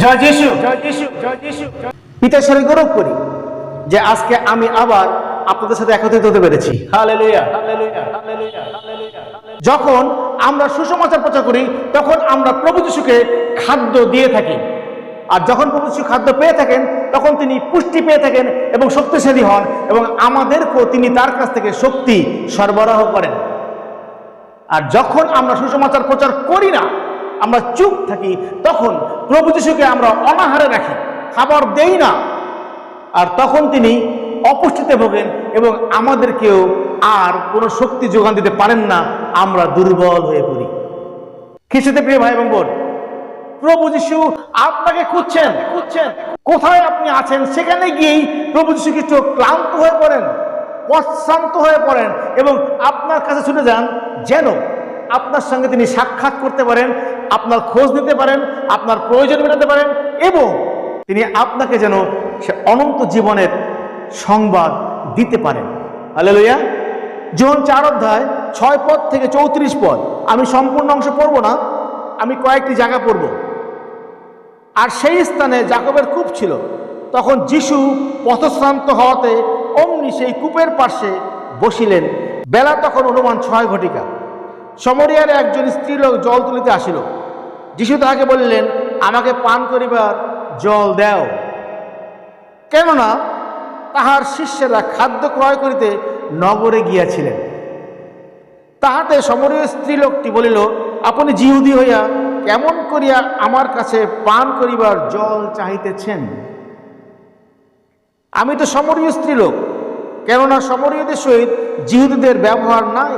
জয় যিশু পিতার সাথে গৌরব করি যে আজকে আমি আবার আপনাদের সাথে একত্রিত হতে পেরেছি। যখন আমরা সুসমাচার প্রচার করি তখন আমরা প্রভু যিশুকে খাদ্য দিয়ে থাকি। আর যখন প্রভু যিশু খাদ্য পেয়ে থাকেন তখন তিনি পুষ্টি পেয়ে থাকেন এবং শক্তিশালী হন এবং আমাদেরকেও তিনি তার কাছ থেকে শক্তি সরবরাহ করেন। আর যখন আমরা সুসমাচার প্রচার করি না আমরা চুপ থাকি তখন প্রভু যিশুকে আমরা অনাহারে রাখি খাবার দেই না। আর তখন তিনি অপুষ্টিতে ভোগেন এবং আমাদেরকেও আর কোনো শক্তি যোগান দিতে পারেন না আমরা দুর্বল হয়ে পড়ি। খ্রিস্টতে প্রিয় ভাই এবং বোন প্রভু যিশু আপনাকে খুঁজছেন। খুঁজছেন। কোথায় আপনি আছেন? সেখানে গিয়েই প্রভু যিশু খ্রিস্ট ক্লান্ত হয়ে পড়েন প্রশান্ত হয়ে পড়েন এবং আপনার কাছে ছুটে যান যেন আপনার সঙ্গে তিনি সাক্ষাৎ করতে পারেন আপনার খোঁজ নিতে পারেন, আপনার প্রয়োজন মেটাতে পারেন এবং তিনি আপনাকে যেন সে অনন্ত জীবনের সংবাদ দিতে পারেন। আলে লইয়া যোহন চার অধ্যায় ছয় পদ থেকে চৌত্রিশ পদ। আমি সম্পূর্ণ অংশ পড়ব না, আমি কয়েকটি জায়গা পড়ব। আর সেই স্থানে জাকবের কূপ ছিল, তখন যিশু পথশ্রান্ত হওয়াতে অমনি সেই কূপের পাশে বসিলেন। বেলা তখন অনুমান ছয় ঘটিকা। সমরিয়ার একজন স্ত্রীলোক জল তুলিতে আসিল। যিশু তাহাকে বলিলেন, আমাকে পান করিবার জল দেও। কেননা তাহার শিষ্যেরা খাদ্য ক্রয় করিতে নগরে গিয়াছিলেন। তাহাতে সমরীয় স্ত্রীলোকটি বলিল, আপনি জিহুদি হইয়া কেমন করিয়া আমার কাছে পান করিবার জল চাহিতেছেন? আমি তো সমরীয় স্ত্রীলোক, কেননা সমরীয়দের সহিত জিহুদীদের ব্যবহার নাই।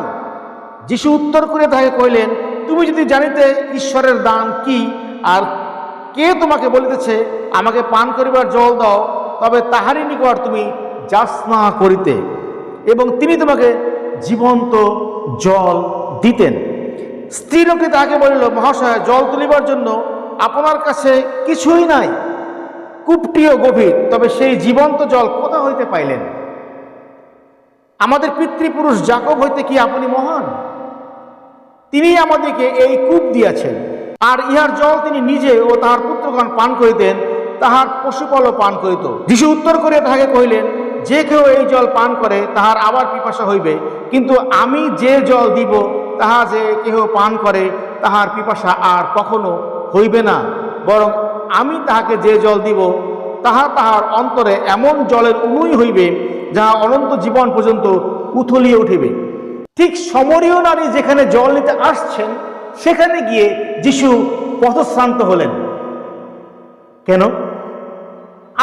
যিশু উত্তর করে তাকে কইলেন তুমি যদি জানিতে ঈশ্বরের দান কি আর কে তোমাকে বলিতেছে, আমাকে পান করিবার জল দাও, তবে তাহারই নিকট তুমি যাচনা করিতে। এবং তিনি তোমাকে জীবন্ত জল দিতেন। স্ত্রীলোকটি তাহাকে বলিল, মহাশয়, জল তুলিবার জন্য আপনার কাছে কিছুই নাই। কূপটিও গভীর, তবে সেই জীবন্ত জল কোথা হইতে পাইলেন? আমাদের পিতৃপুরুষ জাকব হইতে কি আপনি মহান? তিনি আমাদেরকে এই কূপ দিয়াছেন। আর ইহার জল তিনি নিজে ও তাহার পুত্রগণ পান করিতেন, তাহার পশুপালও পান করিত। যিশু উত্তর করে তাহাকে কহিলেন, যে কেউ এই জল পান করে, তাহার আবার পিপাসা হইবে। কিন্তু আমি যে জল দিব, তাহা যে কেহ পান করে, তাহার পিপাসা আর কখনো হইবে না। বরং আমি তাহাকে যে জল দিব, তাহা তাহার অন্তরে এমন জলের উনুই হইবে, যাহা অনন্ত জীবন পর্যন্ত উথলিয়ে উঠিবে। ঠিক সমরীয় নারী যেখানে জল নিতে আসছেন, সেখানে গিয়ে যিশু পথশ্রান্ত হলেন। কেন?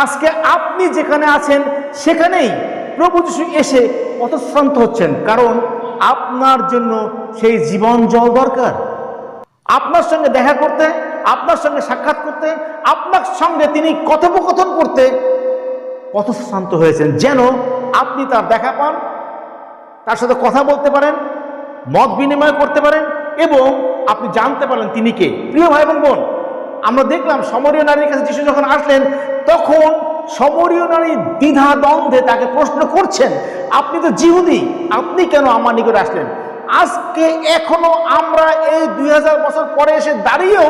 আজকে আপনি যেখানে আছেন, সেখানেই প্রভু যিশু এসে পথশ্রান্ত হচ্ছেন। কারণ আপনার জন্য সেই জীবন জল দরকার। আপনার সঙ্গে দেখা করতে, আপনার সঙ্গে সাক্ষাৎ করতে, আপনার সঙ্গে তিনি কথোপকথন করতে পথশ্রান্ত হয়েছেন। যেন আপনি তার দেখা পান তার সাথে কথা বলতে পারেন, মত বিনিময় করতে পারেন, এবং আপনি জানতে পারেন তিনি কে। প্রিয় ভাই এবং বোন, আমরা দেখলাম সমরীয় নারীর কাছে যিশু যখন আসলেন, তখন সমরীয় নারী দ্বিধা দ্বন্দ্বে তাকে প্রশ্ন করছেন, আপনি তো জিহুদি, আপনি কেন আমার নিকটে আসলেন? আজকে এখনও আমরা এই দুই হাজার বছর পরে এসে দাঁড়িয়েও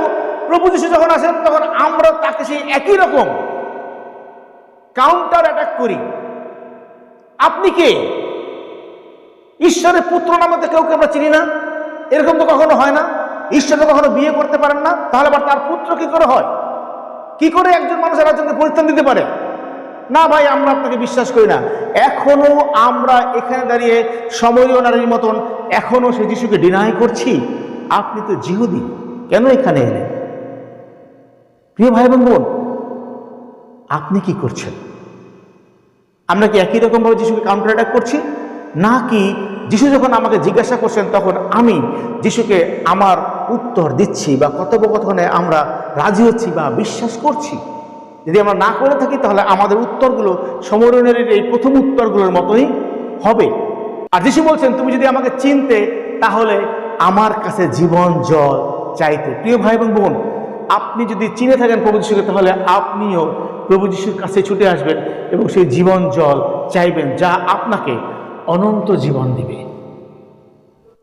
প্রভু যিশু যখন আসেন, তখন আমরা তাকে সেই একই রকম কাউন্টার অ্যাটাক করি। আপনি কে? ঈশ্বরের পুত্র নামে তো কেউ আমরা চিনি না? এরকম তো কখনো হয় না। ঈশ্বর কখনো বিয়ে করতে পারেন না। তাহলে আবার তার পুত্র কি করে হয়? কি করে একজন মানুষ একজনকে পরিত্রাণ দিতে পারে? না ভাই, আমরা আপনাকে বিশ্বাস করি না। এখনও আমরা এখানে দাঁড়িয়ে সমরীয় নারীর মতন। এখনও সে যিশুকে ডিনাই করছি। আপনি তো জিহুদি। কেন এখানে এলেন? প্রিয় ভাই এবং বোন, আপনি কি করছেন? আমরা কি একই রকমভাবে যিশুকে কাউন্টার অ্যাটাক করছি? নাকি যিশু যখন আমাকে জিজ্ঞাসা করছেন তখন আমি যিশুকে আমার উত্তর দিচ্ছি বা কথোপকথনে আমরা রাজি হচ্ছি বা বিশ্বাস করছি? যদি আমরা না করে থাকি তাহলে আমাদের উত্তরগুলো সমরণের এই প্রথম উত্তরগুলোর মতোই হবে। আর যিশু বলছেন, তুমি যদি আমাকে চিনতে, তাহলে আমার কাছে জীবন, জল চাইতে। প্রিয় ভাই এবং বোন, আপনি যদি চিনে থাকেন প্রভু যিশুকে, তাহলে আপনিও প্রভু যিশুর কাছে ছুটে আসবেন এবং সেই জীবন, জল চাইবেন, যা আপনাকে অনন্ত জীবন দিবে।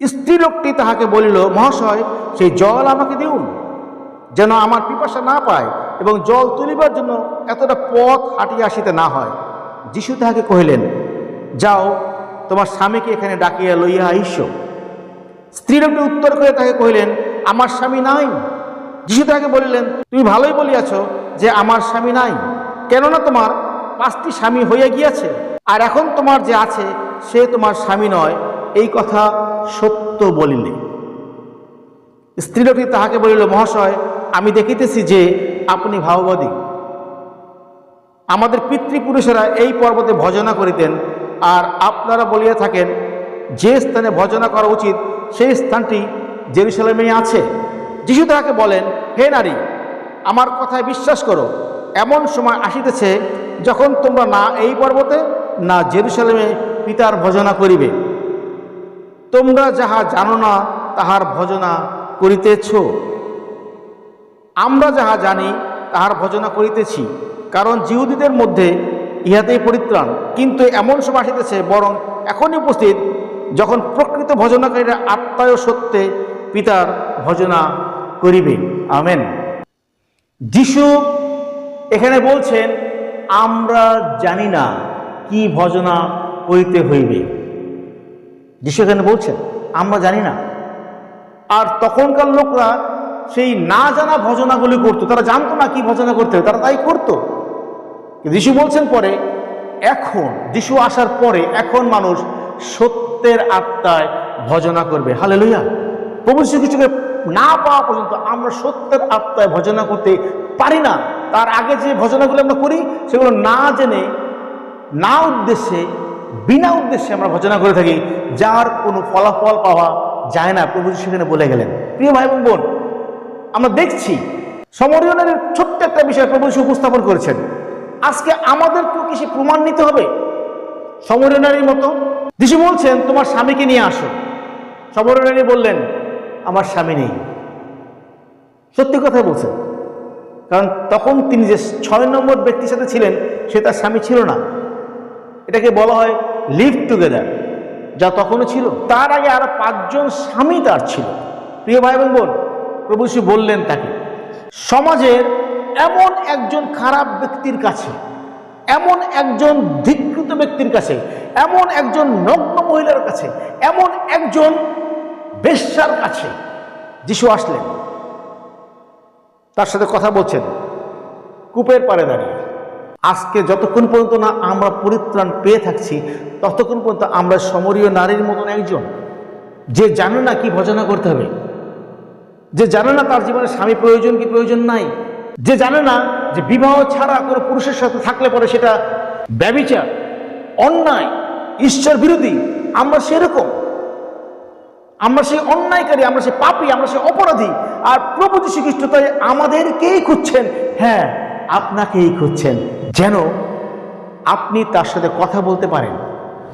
স্ত্রী লোকটি তাহাকে বলিল, মহাশয়, সেই জল আমাকে দিউন, যেন আমার পিপাসা না পায় এবং জল তুলিবার জন্য এতটা পথ হাঁটিয়া আসিতে না হয়। যিশু তাহাকে কহিলেন, যাও, তোমার স্বামীকে এখানে ডাকিয়া লইয়া আইস। স্ত্রী লোকটি উত্তর করে তাকে কহিলেন, আমার স্বামী নাই। যিশু তাকে বলিলেন, তুমি ভালোই বলিয়াছ যে আমার স্বামী নাই। কেননা তোমার পাঁচটি স্বামী হইয়া গিয়াছে। আর এখন তোমার যে আছে, সে তোমার স্বামী নয়। এই কথা সত্য বলিলে। স্ত্রীলোকটি তাহাকে বলিল, মহাশয়, আমি দেখিতেছি যে আপনি ভাববাদী আমাদের পিতৃপুরুষেরা এই পর্বতে ভজনা করিতেন আর আপনারা বলিয়া থাকেন, যে স্থানে ভজনা করা উচিত, সেই স্থানটি জেরুসালেমেই আছে। যিশু তাহাকে বলেন, হে নারী, আমার কথায় বিশ্বাস করো। এমন সময় আসিতেছে, যখন তোমরা না এই পর্বতে না জেরুসালেমে পিতার ভজনা করিবে। তোমরা যাহা জানো না, তাহার ভজনা করিতেছ। আমরা যাহা জানি, তাহার ভজনা করিতেছি, কারণ জিহুদীদের মধ্যে ইহাতেই পরিত্রাণ। কিন্তু এমন সময় আসিতেছে, বরং এখনই উপস্থিত, যখন প্রকৃত ভজনাকারীরা আত্মায় সত্যে পিতার ভজনা করিবে। আমেন। যিশু এখানে বলছেন, আমরা জানি না কি ভজনা করিতে হইবে? যিশু এখানে বলছেন, আমরা জানি না। আর তখনকার লোকরা সেই না জানা ভজনাগুলি করতো। তারা জানতো না কি ভজনা করতে হবে, তারা তাই করতো। যিশু বলছেন পরে, এখন, যিশু আসার পরে, এখন মানুষ সত্যের আত্মায় ভজনা করবে। হালে লইয়া প্রভু শ্রীকৃষ্ণকে না পাওয়া পর্যন্ত আমরা সত্যের আত্মায় ভজনা করতে পারি না। তার আগে যে ভজনাগুলো আমরা করি, সেগুলো না জেনে না উদ্দেশ্যে, বিনা উদ্দেশ্যে আমরা ভজনা করে থাকি, যার কোনো ফলাফল পাওয়া যায় না। প্রভু সেখানে বলে গেলেন, প্রিয় ভাই এবং বোন, আমরা দেখছি সমরীয়নের ছোট্ট একটা বিষয় প্রভু উপস্থাপন করেছেন। আজকে আমাদেরকেও কি সে প্রমাণ নিতে হবে? সমরীয়নারীর মতো, যিশু বলছেন, তোমার স্বামীকে নিয়ে আসো। সমরীয়নারী বললেন, আমার স্বামী নেই। সত্যি কথা বলছেন। কারণ তখন তিনি যে ছয় নম্বর ব্যক্তির সাথে ছিলেন, সে তার স্বামী ছিল না। এটাকে বলা হয় লিভ টুগেদার যা তখনও ছিল। তার আগে আরও পাঁচজন স্বামী তার ছিল। প্রিয় ভাই এবং বোন, প্রভু যীশু বললেন তাকে, সমাজের এমন একজন খারাপ ব্যক্তির কাছে, এমন একজন ধিকৃত ব্যক্তির কাছে, এমন একজন নগ্ন মহিলার কাছে, এমন একজন বেশ্যার কাছে যিশু আসলেন। তার সাথে কথা বলছেন, কূপের পারে দাঁড়িয়ে। আজকে যতক্ষণ পর্যন্ত না আমরা পরিত্রাণ পেয়ে থাকছি, ততক্ষণ পর্যন্ত আমরা সমরীয় নারীর মতন একজন। যে জানে না কি ভজনা করতে হবে, যে জানে না তার জীবনে স্বামী প্রয়োজন কি প্রয়োজন নাই, যে জানে না যে বিবাহ ছাড়া কোনো পুরুষের সাথে থাকলে পরে সেটা ব্যবিচার, অন্যায়, ঈশ্বর বিরোধী, আমরা সেরকম। আমরা সেই অন্যায়কারী, আমরা সেই পাপী, আমরা সেই অপরাধী। আর প্রভু যীশু তাই আমাদেরকেই খুঁজছেন। হ্যাঁ আপনাকেই খুঁজছেন। যেন আপনি তার সাথে কথা বলতে পারেন।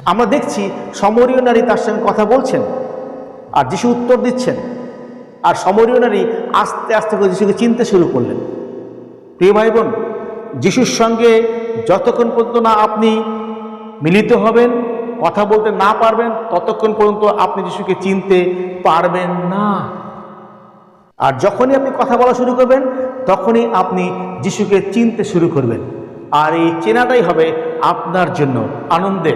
আমরা দেখছি সমরীয় নারী তার সঙ্গে কথা বলছেন আর যিশু উত্তর দিচ্ছেন। আর সমরীয় নারী আস্তে আস্তে করে যিশুকে চিনতে শুরু করলেন। প্রিয় ভাই বোন যিশুর সঙ্গে যতক্ষণ পর্যন্ত না আপনি মিলিত হবেন, কথা বলতে না পারবেন, ততক্ষণ পর্যন্ত আপনি যিশুকে চিনতে পারবেন না। আর যখনই আপনি কথা বলা শুরু করবেন, তখনই আপনি যিশুকে চিনতে শুরু করবেন। আর এই চেনাটাই হবে আপনার জন্য আনন্দের।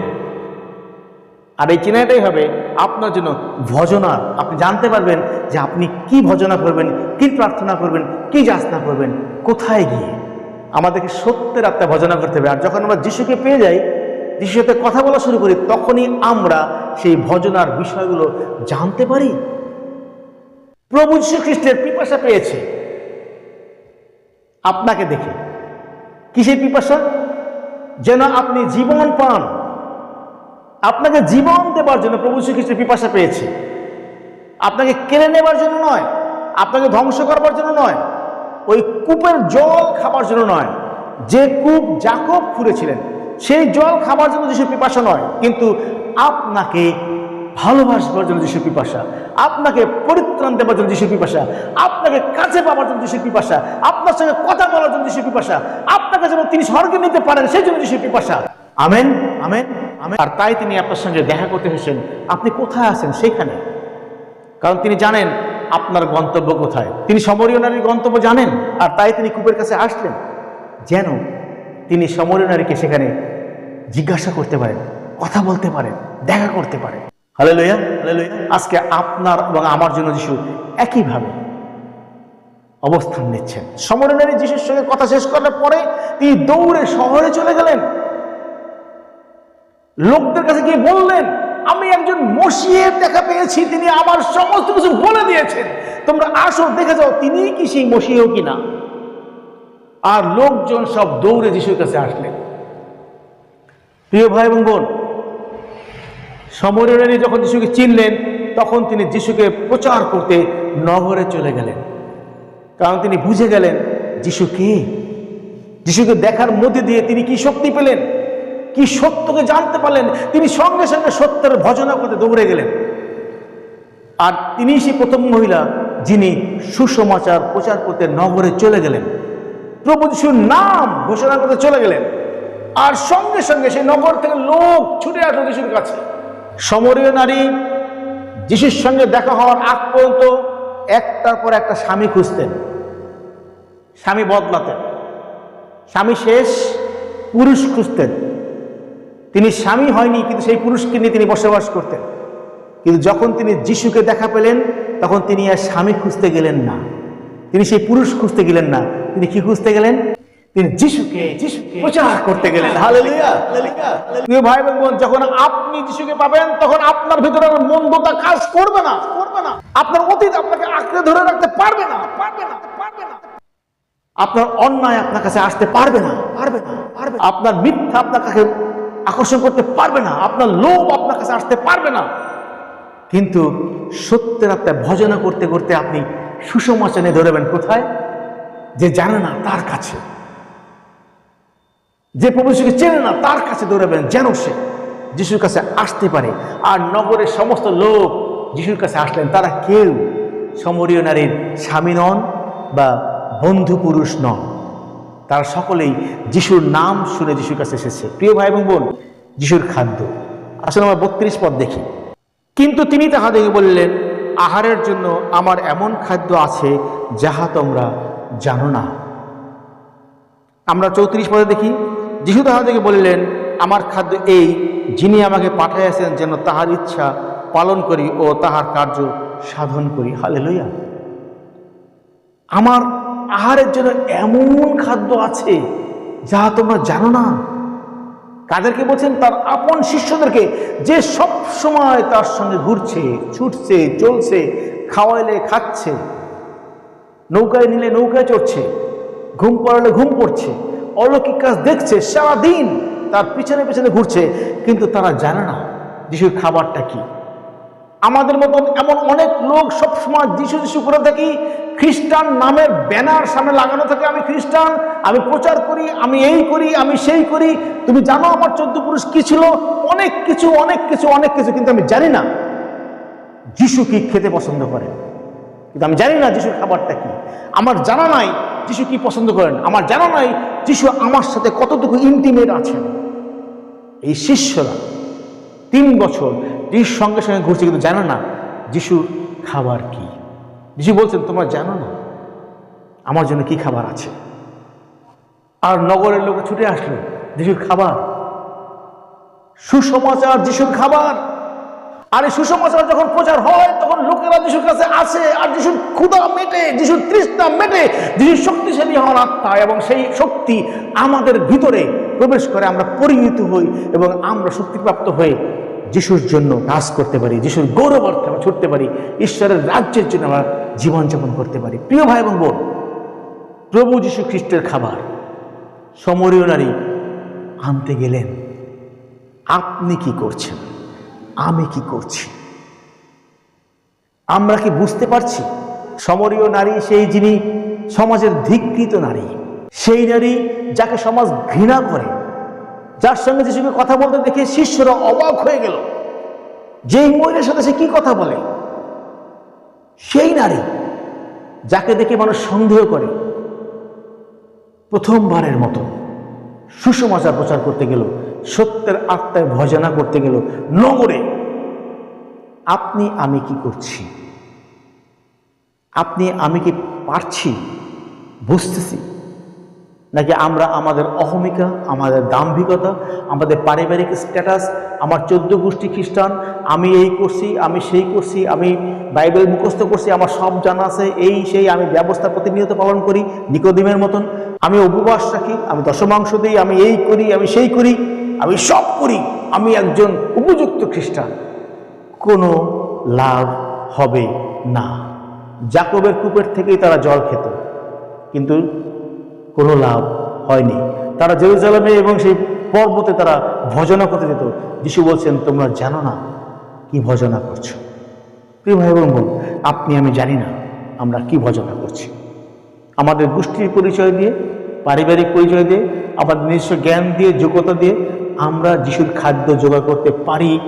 আর এই চেনাটাই হবে আপনার জন্য ভজনার আপনি জানতে পারবেন যে আপনি কি ভজনা করবেন, কি প্রার্থনা করবেন, কি যাচনা করবেন, কোথায় গিয়ে? আমাদেরকে সত্যের আত্মা ভজনা করতে হবে। আর যখন আমরা যিশুকে পেয়ে যাই, যিশুর সাথে কথা বলা শুরু করি, তখনই আমরা সেই ভজনার বিষয়গুলো জানতে পারি। প্রভু যীশু খ্রিস্টের পিপাসা পেয়েছে। আপনাকে দেখে। কিসের পিপাসা? যেন আপনি জীবন পান। আপনাকে জীবন দেবার জন্য প্রভু শ্রীকৃষ্ণের পিপাসা পেয়েছে। আপনাকে কেড়ে নেবার জন্য নয়, আপনাকে ধ্বংস করবার জন্য নয়, ওই কূপের জল খাবার জন্য নয়। যে কূপ জাকব খুঁড়েছিলেন, সেই জল খাবার জন্য যিশু পিপাসা নয়, কিন্তু আপনাকে ভালোবাসবার জন্য যিশু পিপাসা, আপনাকে পরিত্রাণ দেবার জন্য যিশু পিপাসা, আপনাকে কাছে পাওয়ার জন্য যিশু পিপাসা, আপনার সঙ্গে কথা বলার জন্য যিশু পিপাসা, আপনাকে যেন তিনি স্বর্গে নিতে পারেন, সেই জন্য যিশু পিপাসা। Amen amen amen. আর তাই তিনি আপনার সঙ্গে দেখা করতে এসেছেন। আপনি কোথায় আছেন? সেখানে কারণ তিনি জানেন আপনার গন্তব্য কোথায়। তিনি সমরীয় নারীর গন্তব্য জানেন। আর তাই তিনি কূপের কাছে আসলেন। যেন তিনি সমরীয় নারীকে সেখানে জিজ্ঞাসা করতে পারেন, কথা বলতে পারেন, দেখা করতে পারেন। হালে লইয়া আজকে আপনার এবং আমার জন্য যিশু একইভাবে অবস্থান নিচ্ছেন। সমরীয় নারী যিশুর সঙ্গে কথা শেষ করার পরে তিনি দৌড়ে শহরে চলে গেলেন। লোকদের কাছে গিয়ে বললেন, আমি একজন মসিয়ের দেখা পেয়েছি, তিনি আমার সমস্ত কিছু বলে দিয়েছেন। তোমরা আসো, দেখে যাও, তিনি কি সেই মসিয়েও কিনা? আর লোকজন সব দৌড়ে যিশুর কাছে আসলেন। প্রিয় ভাই এবং বোন সমরের যখন যিশুকে চিনলেন, তখন তিনি যিশুকে প্রচার করতে নগরে চলে গেলেন। কারণ তিনি বুঝে গেলেন, যিশু কে? যিশুকে দেখার মধ্যে দিয়ে তিনি কি শক্তি পেলেন? কি সত্যকে জানতে পারলেন? তিনি সঙ্গে সঙ্গে সত্যের ভজনা করতে দৌড়ে গেলেন। আর তিনি সেই প্রথম মহিলা যিনি সুসমাচার প্রচার করতে নগরে চলে গেলেন। প্রভু যিশুর নাম ঘোষণা করতে চলে গেলেন। আর সঙ্গে সঙ্গে সেই নগর থেকে লোক ছুটে আসলো যিশুর কাছে। সমরীয় নারী যিশুর সঙ্গে দেখা হওয়ার আগ পর্যন্ত একটার পর একটা স্বামী খুঁজতেন। স্বামী বদলাতেন। স্বামী শেষ, পুরুষ খুঁজতেন। তিনি স্বামী হয়নি, কিন্তু সেই পুরুষকে নিয়ে তিনি বসবাস করতেন। কিন্তু যখন তিনি যিশুকে দেখা পেলেন, তখন তিনি আর স্বামী খুঁজতে গেলেন না। তিনি সেই পুরুষ খুঁজতে গেলেন না। তিনি কি খুঁজতে গেলেন? তিনি যিশুকে যিশুকে প্রচার করতে গেলেন। প্রিয় ভাই বোন যখন আপনি যিশুকে পাবেন তখন আপনার ভিতরে মন্দতা কাজ করবে না। করবে না। আপনার অতীত আপনাকে আঁকড়ে ধরে রাখতে পারবে না। পারবে না পারবে না। আপনার অন্যায় আপনার কাছে আসতে পারবে না। পারবে না পারবে আপনার মিথ্যা আপনার কাছে আকর্ষণ করতে পারবে না। আপনার লোভ আপনার কাছে আসতে পারবে না। কিন্তু সত্যের আত্মায় ভজনা করতে করতে আপনি সুসমাচানে ধরবেন কোথায়? যে জানে না তার কাছে। যে প্রভু যিশুকে চেনে না, তার কাছে দৌড়াবেন যেন সে যিশুর কাছে আসতে পারে। আর নগরের সমস্ত লোক যিশুর কাছে আসলেন, তারা কেউ সমরীয় নারীর স্বামী নন বা বন্ধু পুরুষ নন। তারা সকলেই যিশুর নাম শুনে যিশুর কাছে এসেছে। প্রিয় ভাই এবং বোন, যিশুর খাদ্য। আসলে আমরা বত্রিশ পদ দেখি। কিন্তু তিনি তাহাদেরকে বললেন, আহারের জন্য আমার এমন খাদ্য আছে যাহা তোমরা জানো না। আমরা চৌত্রিশ পদে দেখি যিশু তাহাদেরকে বললেন, আমার খাদ্য এই, যিনি আমাকে পাঠাইয়াছেন যেন তাহার ইচ্ছা পালন করি ও তাহার কার্য সাধন করি। হালে লইয়া আমার আহারের জন্য এমন খাদ্য আছে যাহা তোমরা জানো না। কাদেরকে বলছেন, তার আপন শিষ্যদেরকে যে সব সময় তার সঙ্গে ঘুরছে, ছুটছে, চলছে, খাওয়াইলে, খাচ্ছে, নৌকায় নিলে নৌকায় চড়ছে, ঘুম পড়ালে ঘুম পড়ছে অলৌকিক কাজ দেখছে, সারাদিন তার পিছনে পিছনে ঘুরছে, কিন্তু তারা জানে না যিশুর খাবারটা কি। আমাদের মতন এমন অনেক লোক সবসময় যিশু যিশু করে থাকি, খ্রিস্টান নামের ব্যানার সামনে লাগানো থাকে, আমি খ্রিস্টান, আমি প্রচার করি, আমি এই করি, আমি সেই করি। তুমি জানো আমার চোদ্দ পুরুষ কি ছিল? অনেক কিছু অনেক কিছু অনেক কিছু, কিন্তু আমি জানি না। যিশু কি খেতে পছন্দ করেন কিন্তু আমি জানি না যিশুর খাবারটা কি। আমার জানা নাই যিশু কি পছন্দ করেন। আমার জানা নাই যিশু আমার সাথে কতটুকু ইন্টিমেট আছেন। এই শিষ্যরা তিন বছর যিশুর সঙ্গে সঙ্গে ঘুরছে, কিন্তু জানো না যিশুর খাবার কি। যিশু বলছেন, তোমরা জানো না আমার জন্য কি খাবার আছে? আর নগরের লোক ছুটে আসলো, যিশুর খাবার। সুসমাচার, যিশুর খাবার। আর এই সুসমাচার যখন প্রচার হয়, তখন লোকেরা যিশুর কাছে আসে আর যিশুর ক্ষুদা মেটে, যিশুর তৃষ্ণা মেটে, যিশুর শক্তিশালী হওয়ার আত্মা এবং সেই শক্তি আমাদের ভিতরে প্রবেশ করে, আমরা পরিণত হই এবং আমরা শক্তিপ্রাপ্ত হয়ে যিশুর জন্য কাজ করতে পারি, যিশুর গৌরবার্থে আমরা ছুটতে পারি, ঈশ্বরের রাজ্যের জন্য আমরা জীবনযাপন করতে পারি। প্রিয় ভাই এবং বোন, প্রভু যিশু খ্রিস্টের খাবার, সমরীয় নারী আনতে গেলেন। আপনি কি করছেন? আমি কি করছি? আমরা কি বুঝতে পারছি? সমরীয় নারী সেই যিনি সমাজের ধিকৃত নারী, সেই নারী যাকে সমাজ ঘৃণা করে, যার সঙ্গে যিশুকে কথা বলতে দেখে শিষ্যরা অবাক হয়ে গেল। যেই মহিলার সাথে সে কি কথা বলে? সেই নারী যাকে দেখে মানুষ সন্দেহ করে। প্রথমবারের মতো সুসমাচার প্রচার করতে গেল সত্যের আত্মায় ভজনা করতে গেল, নগরে, আপনি আমি কি করছি? আপনি আমি কি পারছি? বুঝতেছি। নাকি আমরা আমাদের অহমিকা, আমাদের দাম্ভিকতা, আমাদের পারিবারিক স্ট্যাটাস আমার চোদ্দ গোষ্ঠী খ্রিস্টান, আমি এই করছি, আমি সেই করছি, আমি বাইবেল মুখস্থ করছি, আমার সব জানা আছে, এই সেই আমি ব্যবস্থা প্রতিনিয়ত পালন করি, নিকোদিমের মতন। আমি উপবাস রাখি, আমি দশমাংশ দিই, আমি এই করি, আমি সেই করি। আমি সব করি আমি একজন উপযুক্ত খ্রিস্টান। কোনো লাভ হবে না। জাকবের কূপের থেকেই তারা জল খেত কিন্তু কোনো লাভ হয়নি। তারা জেরুজালেমে এবং সেই পর্বতে তারা ভজনা করতে যেত। যিশু বলছেন তোমরা জানো না কি ভজনা করছ? প্রিয় ভাই এবং বোন আপনি আমি জানি না আমরা কি ভজনা করছি। আমাদের গোষ্ঠীর পরিচয় দিয়ে পারিবারিক পরিচয় দিয়ে আমাদের নিজস্ব জ্ঞান দিয়ে যোগ্যতা দিয়ে আমরা যিশুর খাদ্য জোগাড় করতে পারি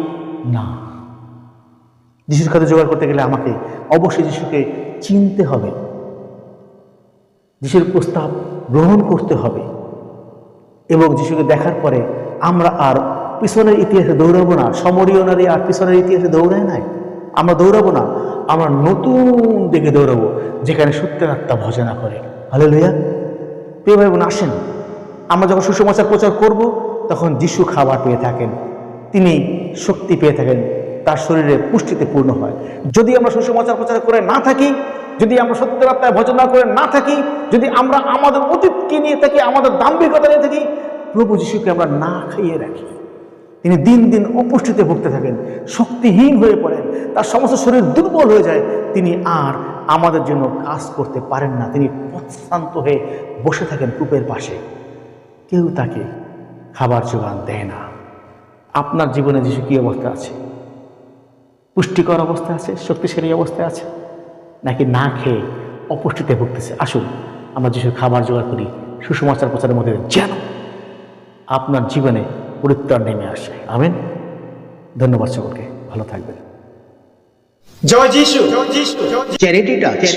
না। যিশুর খাদ্য জোগাড় করতে গেলে আমাকে অবশ্যই যিশুকে চিনতে হবে। যিশুর প্রস্তাব গ্রহণ করতে হবে। এবং যিশুকে দেখার পরে আমরা আর পিছনের ইতিহাসে দৌড়াবো না। সমরীয় নারী আর পিছনের ইতিহাসে দৌড়ায় নাই। আমরা দৌড়াবো না। আমরা নতুন দিকে দৌড়াবো, যেখানে সত্যের আত্মা ভজনা করে। হলে লইয়া প্রিয় ভাই বোন, আসেন। আমরা যখন সুসমাচার প্রচার করব তখন যিশু খাবার পেয়ে থাকেন। তিনি শক্তি পেয়ে থাকেন, তার শরীরে পুষ্টিতে পূর্ণ হয়। যদি আমরা সুসমাচার প্রচার করে না থাকি, যদি আমরা সত্যের আত্মায় ভজনা করে না থাকি, যদি আমরা আমাদের অতীতকে নিয়ে থাকি, আমাদের দাম্ভিকতা নিয়ে থাকি, প্রভু যিশুকে আমরা না খাইয়ে রাখি। তিনি দিন দিন অপুষ্টিতে ভুগতে থাকেন, শক্তিহীন হয়ে পড়েন, তার সমস্ত শরীর দুর্বল হয়ে যায়। তিনি আর আমাদের জন্য কাজ করতে পারেন না। তিনি পথশ্রান্ত হয়ে বসে থাকেন কূপের পাশে। কেউ তাকে খাবার জোগান দেয় না। আপনার জীবনে যিশু কী অবস্থা আছে? পুষ্টিকর অবস্থা আছে? শক্তিশালী অবস্থায় আছে? নাকি না খেয়ে অপুষ্টিতে ভুগতেছে? আসুন, আমরা যিশুর খাবার জোগাড় করি। সুসমাচার প্রচারের মধ্যে যেন আপনার জীবনে পরিত্রাণ নেমে আসে। আমেন। ধন্যবাদ সকলকে। ভালো থাকবেন। জয় যিশু। Charity Touch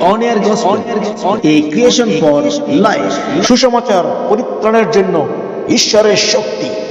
On Air Gospel, A creation for life সুসমাচার পরিত্রাণের জন্য ঈশ্বরের শক্তি।